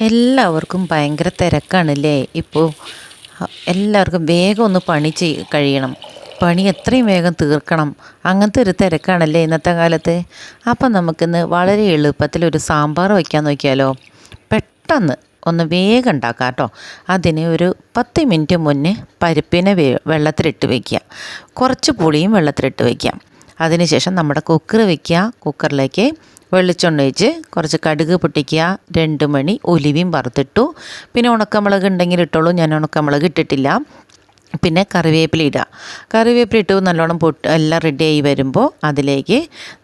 എല്ലാവർക്കും ഭയങ്കര തിരക്കാണല്ലേ? ഇപ്പോൾ എല്ലാവർക്കും വേഗം ഒന്ന് പണി ചെയ് കഴിയണം. പണി എത്രയും വേഗം തീർക്കണം. അങ്ങനത്തെ ഒരു തിരക്കാണല്ലേ ഇന്നത്തെ കാലത്ത്? അപ്പം നമുക്കിന്ന് വളരെ എളുപ്പത്തിൽ ഒരു സാമ്പാർ വയ്ക്കാൻ നോക്കിയാലോ? പെട്ടെന്ന് ഒന്ന് വേഗം ഉണ്ടാക്കാം കേട്ടോ. അതിന് ഒരു പത്ത് മിനിറ്റ് മുന്നേ പരിപ്പിനെ വെള്ളത്തിലിട്ട് വയ്ക്കുക. കുറച്ച് പുളിയും വെള്ളത്തിലിട്ട് വയ്ക്കാം. അതിനുശേഷം നമ്മുടെ കുക്കർ വയ്ക്കുക കുക്കറിലേക്ക് വെളിച്ചെണ്ണ ഒഴിച്ച് കുറച്ച് കടുക് പൊട്ടിക്കുക. രണ്ട് മണി. ഒലിവിയും വറുത്തിട്ടു. പിന്നെ ഉണക്കമുളക് ഉണ്ടെങ്കിൽ ഇട്ടോളൂ. ഞാൻ ഉണക്കമുളക് ഇട്ടിട്ടില്ല. പിന്നെ കറിവേപ്പില ഇടുക. കറിവേപ്പില ഇട്ട് നല്ലോണം പൊട്ട് എല്ലാം റെഡിയായി വരുമ്പോൾ അതിലേക്ക്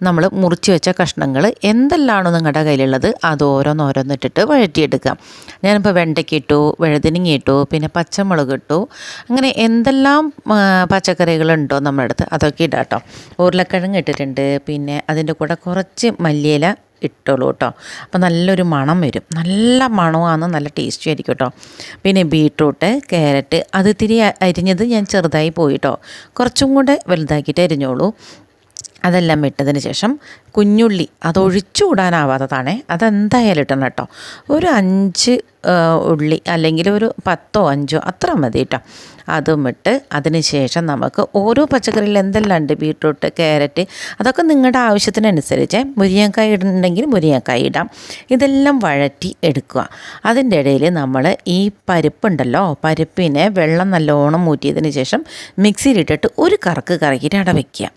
നമ്മൾ മുറിച്ച് വെച്ച കഷ്ണങ്ങൾ എന്തെല്ലാണോ നിങ്ങളുടെ കയ്യിലുള്ളത് അത് ഓരോന്നോരോന്നിട്ടിട്ട് വഴറ്റിയെടുക്കുക. ഞാനിപ്പോൾ വെണ്ടയ്ക്ക ഇട്ടു വഴുതനങ്ങ ഇട്ടു പിന്നെ പച്ചമുളക് ഇട്ടു. അങ്ങനെ എന്തെല്ലാം പച്ചക്കറികളുണ്ടോ നമ്മുടെ അടുത്ത് അതൊക്കെ ഇടാം കേട്ടോ ഉരുളക്കിഴങ്ങ് ഇട്ടിട്ടുണ്ട് പിന്നെ അതിന്റെ കൂടെ കുറച്ച് മല്ലിയില ഇട്ടോളൂ കേട്ടോ. അപ്പോൾ നല്ലൊരു മണം വരും. നല്ല മണമാണ് നല്ല ടേസ്റ്റി ആയിരിക്കും കേട്ടോ. പിന്നെ ബീട്രൂട്ട് ക്യാരറ്റ് അത് ഇത്തിരി അരിഞ്ഞത് ഞാൻ ചെറുതായി പോയി കേട്ടോ. കുറച്ചും കൂടെ വലുതാക്കിയിട്ട് അരിഞ്ഞോളൂ. അതെല്ലാം ഇട്ടതിന് ശേഷം കുഞ്ഞുള്ളി അത് ഒഴിച്ചുകൂടാനാവാത്തതാണേ. അതെന്തായാലും ഇട്ടണം കേട്ടോ. ഒരു അഞ്ച് ഉള്ളി അല്ലെങ്കിൽ ഒരു പത്തോ അഞ്ചോ അത്ര മതി കേട്ടോ. അതും ഇട്ട് അതിന് ശേഷം നമുക്ക് ഓരോ പച്ചക്കറിയിൽ എന്തെല്ലാം ഉണ്ട്? ബീട്രൂട്ട് ക്യാരറ്റ് അതൊക്കെ നിങ്ങളുടെ ആവശ്യത്തിനനുസരിച്ച് മുരിങ്ങക്കായ ഇടുന്നുണ്ടെങ്കിൽ മുരിങ്ങക്കായ ഇടാം. ഇതെല്ലാം വഴറ്റി എടുക്കുക. അതിന്റെ ഇടയിൽ നമ്മൾ ഈ പരിപ്പുണ്ടല്ലോ പരിപ്പിനെ വെള്ളം നല്ലോണം മൂറ്റിയതിന് ശേഷം മിക്സിയിലിട്ടിട്ട് ഒരു കറക്ക് കറക്കിയിട്ട് അട വയ്ക്കുക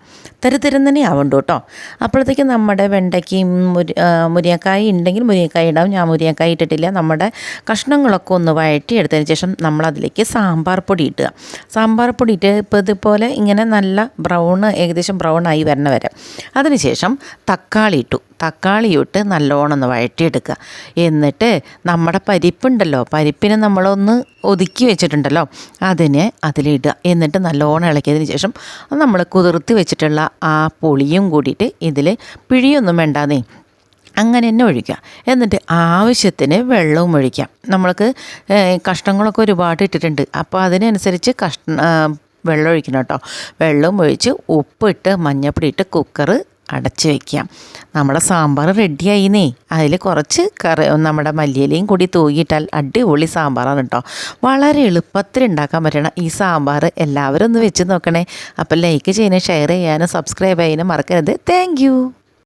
തരുതരുന്നനെ ആവണ്ടു കേട്ടോ. അപ്പോഴത്തേക്ക് നമ്മുടെ വെണ്ടയ്ക്കും മുരി മുരിങ്ങക്കായ ഉണ്ടെങ്കിൽ മുരിങ്ങക്കായ ഇടാം. ഞാൻ മുരിങ്ങക്കായ ഇട്ടിട്ടില്ല. നമ്മുടെ കഷ്ണങ്ങളൊക്കെ ഒന്ന് വഴറ്റി എടുത്തതിന് ശേഷം നമ്മളതിലേക്ക് സാമ്പാർ പൊടി ഇട്ടുക സാമ്പാർ പൊടി ഇട്ട് ഇപ്പോൾ ഇതുപോലെ ഇങ്ങനെ നല്ല ബ്രൗൺ ഏകദേശം ബ്രൗൺ ആയി വരണ വരെ. അതിനുശേഷം തക്കാളി ഇട്ടു. തക്കാളി ഇട്ട് നല്ലോണം ഒന്ന് വഴറ്റിയെടുക്കുക. എന്നിട്ട് നമ്മുടെ പരിപ്പുണ്ടല്ലോ പരിപ്പിനെ നമ്മളൊന്ന് ഒതുക്കി വെച്ചിട്ടുണ്ടല്ലോ അതിനെ അതിലിടുക. എന്നിട്ട് നല്ലോണം ഇളക്കിയതിന് ശേഷം നമ്മൾ കുതിർത്തി വെച്ചിട്ടുള്ള ആ പുളിയും കൂടിയിട്ട് ഇതിൽ പിഴിയൊന്നും വേണ്ടാന്നേ. അങ്ങനെ തന്നെ ഒഴിക്കുക എന്നിട്ട് ആവശ്യത്തിന് വെള്ളവും ഒഴിക്കാം. നമ്മൾക്ക് കഷ്ണങ്ങളൊക്കെ ഒരുപാട് ഇട്ടിട്ടുണ്ട്. അപ്പോൾ അതിനനുസരിച്ച് കഷ്ണ വെള്ളം ഒഴിക്കണം കേട്ടോ. വെള്ളം ഒഴിച്ച് ഉപ്പിട്ട് മഞ്ഞപ്പൊടി ഇട്ട് കുക്കർ അടച്ച് വയ്ക്കാം നമ്മുടെ സാമ്പാർ റെഡിയായിന്നേ. അതിൽ കുറച്ച് കറി നമ്മുടെ മല്ലിയിലയും കൂടി തൂകിയിട്ടാൽ അടിപൊളി സാമ്പാറാണ് കേട്ടോ. വളരെ എളുപ്പത്തിൽ ഉണ്ടാക്കാൻ പറ്റണം. ഈ സാമ്പാർ എല്ലാവരും ഒന്ന് വെച്ച് നോക്കണേ. അപ്പോൾ ലൈക്ക് ചെയ്യാനും ഷെയർ ചെയ്യാനും സബ്സ്ക്രൈബ് ചെയ്യാനും മറക്കരുത്. താങ്ക്